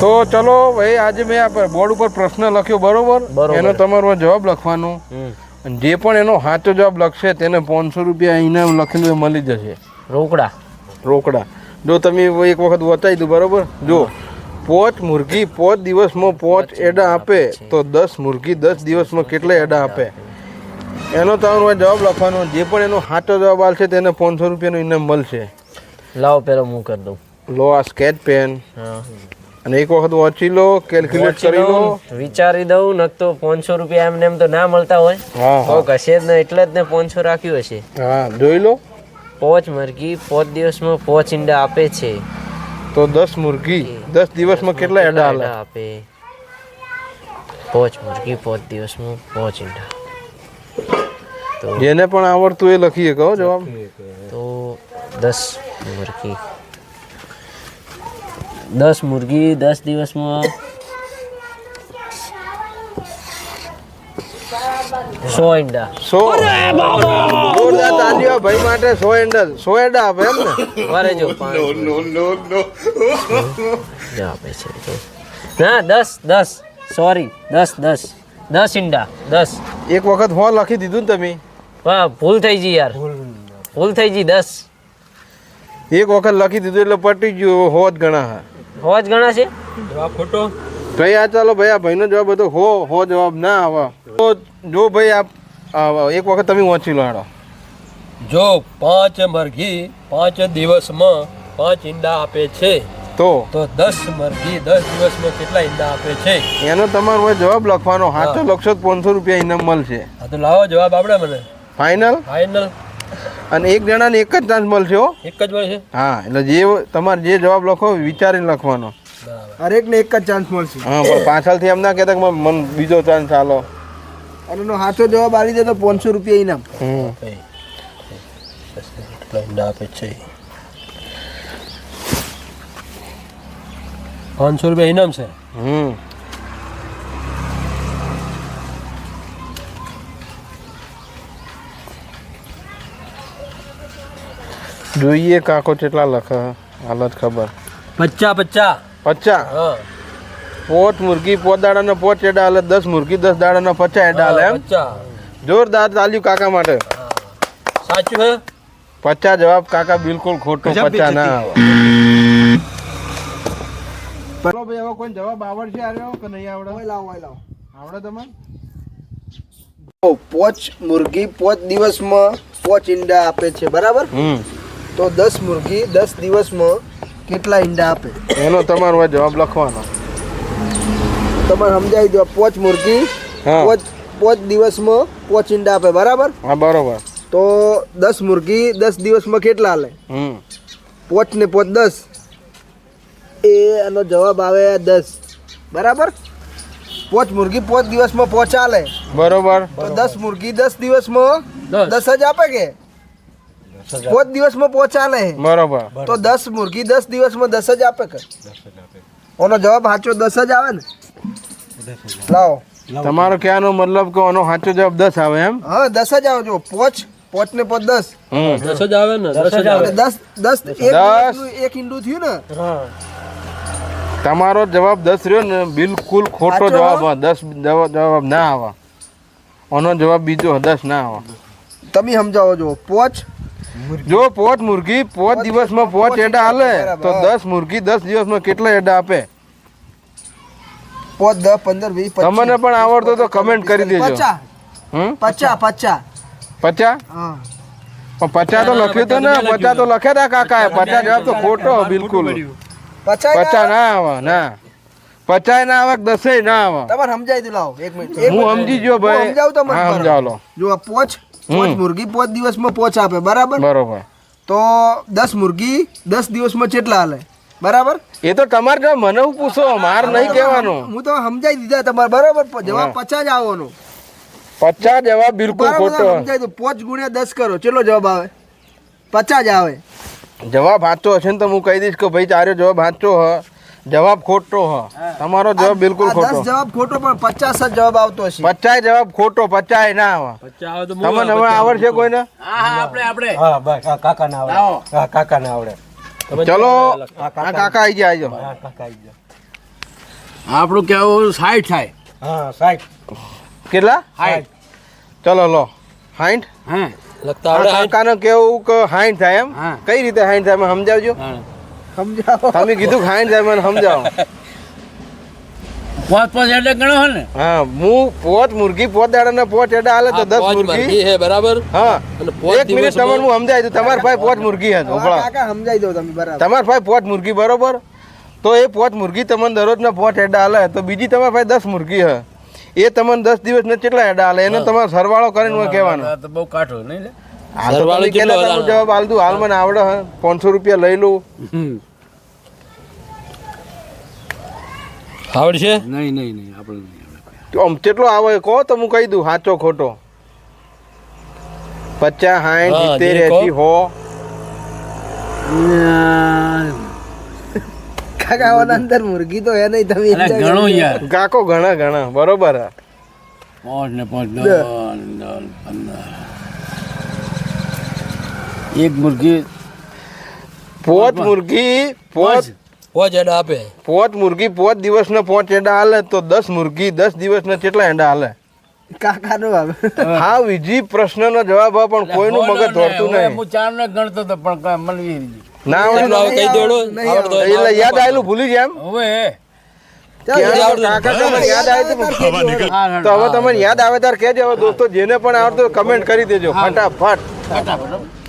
તો ચલો ભાઈ આજે મેં આ બોર્ડ ઉપર પ્રશ્ન લખ્યો બરોબર. એનો તમારો જવાબ લખવાનો. અને જે પણ એનો સાચો જવાબ લખશે તેને પાંચસો રૂપિયા ઇનામ લખીને મળી જશે. રોકડા. રોકડા. જો તમે એક વખત વચાવી દો બરોબર? જો પોચ મુરગી પોચ દિવસમાં પોચ એડા આપે તો દસ મુરગી દસ દિવસમાં કેટલા એડા આપે? એનો તમારો જવાબ લખવાનો જે પણ એનો સાચો જવાબ આવશે તેને પાંચસો રૂપિયાનું ઇનામ મળશે. લાવો પેલો હું કરી દઉં. લો આ સ્કેચ પેન. હા. અને એક વખત વાંચી લો કેલ્ક્યુલેટ કરી લો વિચારી દઉં નક તો પાંચસો રૂપિયા એમને એમ તો ના મળતા હોય. હા કશે જ ને એટલે જ ને પાંચસો રાખ્યું હશે. હા જોઈ લો. પોચ મરઘી પોચ દિવસમાં પોચ ઈંડા આપે છે. તો દસ મુરગી દસ દિવસમાં કેટલા ઈંડા આપે. પોચ મુરગી પોચ દિવસમાં પોચ ઈંડા. તો જેને પણ આવડતું એ લખીએ કહો જવાબ. તો દસ મુરગી દસ મુરગી દસ દિવસમાં સો ઈંડા. સો. જોરદાર તાલીઓ ભાઈ માટે સો ઈંડા સો ઈંડા આપે એમ ને? વારે જો પાંચ જો આપે છે ના દસ દસ. સોરી દસ દસ. દસ ઈંડા દસ. એક વખત હો લખી દીધું ને તમે. હા ભૂલ થઈ ગઈ યાર. ભૂલ. થઈ ગઈ દસ. એક વખત લખી દીધું એટલે પટી ગયું હોત ઘણા. હા હોવા જ ગણા છે? ભાઈ આ ચાલો ભાઈ આ ભાઈનો જવાબ હતો. હો હો જવાબ ના આવે. તો જો ભાઈ આપ આ એક વખત તમે વાંચી લો હાડો. જો પાંચ મરઘી પાંચ દિવસમાં પાંચ ઈંડા આપે છે તો? તો દસ મરઘી દસ દિવસમાં કેટલા ઈંડા આપે છે? એનો તમારો હવે જવાબ લખવાનો. સાચો લખશો પાંચસો રૂપિયા ઇનામ મળશે. આ તો લાવો જવાબ આપણે મને. ફાઇનલ ફાઇનલ અને એક જણાને એક જ ચાન્સ મળશે હો. એક જ મળશે? હા એટલે જે તમારે જે જવાબ લખો વિચારીને લખવાનો. બરાબર. હરેકને એક જ ચાન્સ મળશે. હા પણ પાછળથી એમ ના કહેતા કે મને બીજો ચાન્સ ચાલો અને એનો સાચો જવાબ આવી દે તો પાંચસો રૂપિયા ઇનામ. હમ. ભાઈ આપે છે. પાંચસો રૂપિયા ઇનામ છે? હમ. જોઈએ કાકો કેટલા લખે હાલત ખબર. પચ્ચા પચ્ચા. પચ્ચા? હા. પોચ મુરગી પોચ દાડાના પોત એડા હાલે દસ મુરગી દસ દાડાના પચા એડા હાલે એમ. જોરદાર ચાલ્યું કાકા માટે. સાચું હે? પચા જવાબ કાકા બિલકુલ ખોટો પચા ના. આવે ચલો ભાઈ હવે કોઈ જવાબ આવડશે આવ્યો કે નહીં આવડે? લાવો લાવો. આવડે તમને? પોચ મુરગી પોચ દિવસમાં પોચ ઈંડા આપે છે બરાબર? હમ. તો દસ મુરગી દસ દિવસમાં કેટલા ઈંડા આપે? એનો તમારો જવાબ લખવાનો. તમારે સમજાવી દો પોચ મુરગી પોચ પોચ દિવસમાં પોચ ઈંડા આપે બરાબર? હા બરોબર. તો દસ મુરગી દસ દિવસમાં કેટલા આલે હમ. પોચ ને પોચ દસ. એ એનો જવાબ આવે દસ. બરાબર? પોચ મુરગી પોચ દિવસમાં પોચ આલે બરોબર. તો દસ મુરગી દસ દિવસમાં. દસ જ આપે કે? પોચ દિવસમાં પોચ હાલે બરોબર. તો દસ મુરગી દસ દિવસમાં દસ જ આપે કે? ઓનો જવાબ સાચો દસ જ આવે ને? લાવો. તમારો કહેવાનો મતલબ કે ઓનો સાચો જવાબ દસ આવે એમ? હા દસ જ આવે. જો પોચ પોચ ને પોચ દસ. દસ જ આવે ને? દસ જ આવે. દસ દસ એક. ઈંડું થયું ને? તમારો જવાબ દસ રહ્યો ને બિલકુલ ખોટો જવાબ આવે. દસ જવાબ જવાબ ના આવે. ઓનો જવાબ બીજો દસ ના આવે. તમે સમજાવો જો પોચ જો પોત મુરગી પોચ દિવસમાં પોત એડા હાલે તો દસ મુરગી દસ દિવસમાં કેટલા એડા આપે? પોત દસ પંદર વીસ તમને પણ આવડતો તો કમેન્ટ કરી દેજો. પચાસ. પચાસ પચા પણ પચા તો લખ્યું તો ને પચા તો લખ્યા હતા કાકા પચા જવાબ તો ખોટો બિલકુલ. પચાસ પચા ના આવે? ના. પચાય ના આવે દસે ના આવે? તમારે સમજાવી દઉં લાવો એક મિનિટ હું સમજી ગયો ભાઈ. સમજાવું હા બરાબર. લો. જો પોચ પોચ. મુરગી પોચ દિવસમાં પોચ આપે બરાબર? બરોબર. તો દસ મુરગી દસ દિવસમાં કેટલા હાલે? બરાબર? એ તો તમારે જો મને હું પૂછો માર નહીં કહેવાનું. હું તો સમજાવી દીધા તમારે બરાબર? જવાબ પચાસ આવવાનો. પચાસ જવાબ બિલકુલ ખોટો. સમજાવી તો પોચ ગુણ્યા દસ કરો ચેટલો જવાબ આવે? પચાસ આવે. જવાબ સાચો હશે ને તો હું કહી દઈશ કે ભાઈ ચાર્યો જવાબ સાચો હ. જવાબ ખોટો હ. તમારો જવાબ બિલકુલ ખોટો. જવાબ ખોટો પણ પચાસ જ જવાબ આવતો હશે. પચાય જવાબ ખોટો પચાય ના આવે. પચ્ચા આવે તો તમને હવે આવડશે કોઈને? હા બસ હા કાકા ના આવડે હા કાકા ના આવડે ચલો આ કાકા આવી જાય આજો હા કાકા આવી ગયા. આપણું કેવું સાઈઠ થાય. હા સાહેબ કેટલા? સાઠ ચલો લો. હાઈઠ? હા. લગતા આવડે? કાકાને કેવું કે હાઈઠ થાય એમ? કઈ રીતે હાઈઠ થાય મને સમજાવજો. હા. સમજાવો. તમે કીધું ખાઈને જાય મને સમજાવો. પોત પોત એટલે ગણો હે ને. હા હું પોત મુર્ગી પોત દાડા પોત એડા હાલે તો દસ મુરગી બરાબર? હા અને પોત એક મિનિટ તમને હું સમજાવી દઉં. તમારા ભાઈ પોત મુર્ગી હે હા, કાકા સમજાવી દો તમે બરાબર. તમારા ભાઈ પોત મુર્ગી બરોબર? તો એ પોત મુર્ગી તમને દરરોજના પોત એડા હાલે તો બીજી તમારા ભાઈ દસ મુર્ગી હે. એ તમને દસ દિવસના કેટલા એડા હાલે એને તમારે સરવાળો કરીને મને કહેવાનું. તો બહુ કાઠું નહીં હા સરવાળો કેટલો? જવાબ આલ દઉં હાલ મને આવડે હે. પાંચસો રૂપિયા લઈ લઉં. આવડશે? નહીં નહીં નહીં આપણે નહીં આમ કેટલો આવે કહો તો હું કહી દઉં સાચો ખોટો. પચાસ સાઠ સિત્તેર એસી હો. કાકા આના અંદર મુરગી તો હે નહીં તમે ઘણું. યાર. કાકો ઘણા ઘણા બરોબર. હે પાંચ ને પાંચ દસ દસ પંદર. એક મુરગી પોત મુરગી પોત પોચ. એડા આપે. પોત મુરગી પોત દિવસના પોચ એડા હાલે તો દસ મુરગી દસ દિવસના કેટલા એડા હાલે? કાકાનો હા. બીજી પ્રશ્નનો જવાબ આવે પણ કોઈનું મગજ દોડતું નહીં. હું ચાર ને ગણતો હતો પણ કાંઈ ના આવડે કહી દેડો એટલે યાદ આવેલું ભૂલી જાય એમ? હવે. ક્યાં યાદ આવે તો હવે તમને યાદ આવે ત્યારે કહેજો. દોસ્તો જેને પણ આવડતો કમેન્ટ કરી દેજો. ફટાફટ. ફટાફટ.